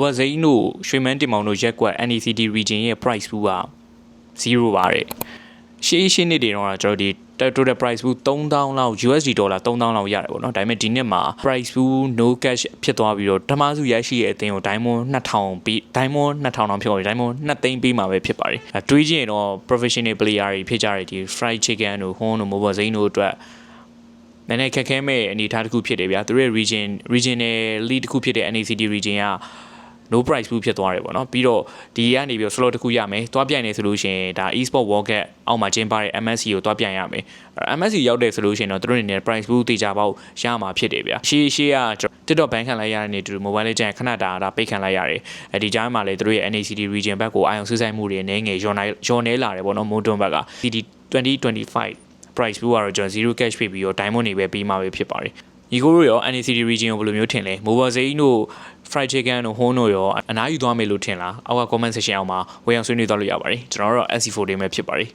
ဝါဇိန်းတို့ရွှေမန်းတင်မောင်တို့ရက်ကွက် NECD region ရဲ့ price pool က0ပါတယ်ရှေးရှင်းနှစ်တွေတော့ကျွန်တော်ဒီ total price pool 3000လောက် USD ဒေါ်လာ3000လောက်ရတယ်ပေါ့နော်ဒါပေမဲ့ဒီနှစ်မှာ price pool no cash ဖြစ်သွားပြီးတော့ဓမ္မစုရရှိရဲ့အသင်းကို diamond 2000ပြီး diamond 2000လောက်ဖြစ်သွားပြီ diamond 2သိန်းပေးမှာပဲဖြစ်ပါတယ်အဲတွေးကြည့်ရင်တော့ professional player တွေဖြစ်ကြတယ်ဒီ fried chicken တို့ hon တို့ mobile ဇိန်းတို့အတွက်နည်းနည်းခက်ခဲမဲ့အနေအထားတစ်ခုဖြစ်တယ်ဗျာသူတို့ရဲ့ region regional league တစ်ခုဖြစ်တဲ့ NACD region က no price pool ဖြစ်သွားတယ်ပေါ့နော်ပြီးတော့ဒီကနေပြီးတော့ slot တစ်ခုရမယ်တွားပြိုင်နေဆိုလို့ရှိရင်ဒါ e-sport world cup အောက်မှာကျင်းပတဲ့ MSC ကိုတွားပြိုင်ရမယ်အဲ့ MSC ရောက်တယ်ဆိုလို့ရှိရင်တော့သူတို့အနေနဲ့ price pool တေချာပေါက်ရမှာဖြစ်တယ်ဗျာရှေးရှေးကကျွန်တော် TikTok ban ခံလိုက်ရတဲ့နေတူ mobile legend ခဏတာဒါပိတ်ခံလိုက်ရတယ်အဲဒီကြားမှာလေသူတို့ရဲ့ NACD region ဘက်ကိုအာရုံစူးစိုက်မှုတွေနည်းငယ်ယောနေယောနေလာတယ်ပေါ့နော်မွန်တွန်ဘက်က CD 2025 price pool ကတော့ကျွန်တော်0 cash ဖြစ်ပြီးတော့ diamond တွေပဲပြီးမှာပဲဖြစ်ပါတယ်ညီကိုတို့ရော NACD region ကိုဘယ်လိုမျိုးထင်လဲ mobile စိမ်းတို့ fried chicken တို့ hon တို့ရောအနားယူသွားမယ်လို့ထင်လားအောက်က comment section အောက်မှာဝေအောင်ဆွေးနွေးသွားလို့ရပါတယ်ကျွန်တော်တို့တော့ SC4 တွေပဲဖြစ်ပါတယ်